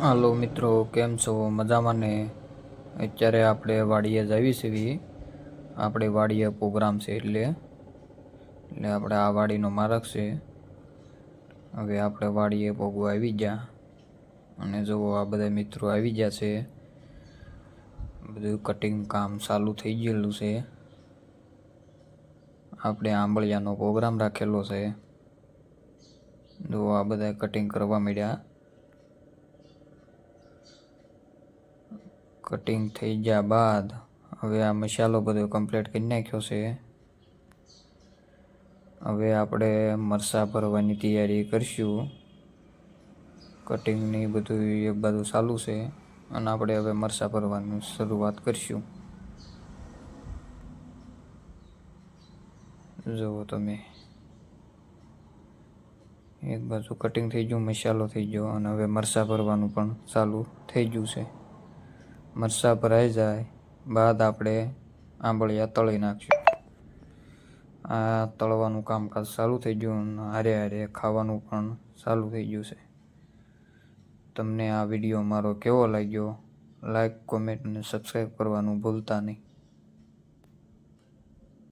હાલો મિત્રો, કેમ છો? મજામાં ને? અત્યારે આપણે વાડીએ જ આવી છીએ આપણે વાડીએ પ્રોગ્રામ છે એટલે. એટલે આપણે આ વાડીનો મારક છે. હવે આપણે વાડીએ પોગવા આવી ગયા. અને જુઓ, આ બધા મિત્રો આવી ગયા છે. બધું કટિંગ કામ ચાલુ થઈ ગયેલું છે. આપણે આંબળિયાનો પ્રોગ્રામ રાખેલો છે. જુઓ, આ બધા કટિંગ કરવા માંડ્યા. કટિંગ થઈ ગયા બાદ હવે આ મસાલો બધો કમ્પ્લીટ કરી નાખ્યો છે. હવે આપણે મરચાં ભરવાની તૈયારી કરીશું. કટિંગની બધું એક બાજુ ચાલુ છે અને આપણે હવે મરચાં ભરવાની શરૂઆત કરીશું. જુઓ તમે. એક બાજુ કટિંગ થઈ ગયું, મસાલો થઈ ગયો અને હવે મરચાં ભરવાનું પણ ચાલુ થઈ ગયું છે. મરચાં ભરાઈ જાય, બાદ આપણે આંબળિયા તળી નાખશું. આ તળવાનું કામકાજ ચાલુ થઈ ગયું હારે હારે ખાવાનું પણ ચાલુ થઈ ગયું છે. તમને આ વીડિયો મારો કેવો લાગ્યો? લાઈક કોમેન્ટ અને સબસ્ક્રાઈબ કરવાનું ભૂલતા નહીં.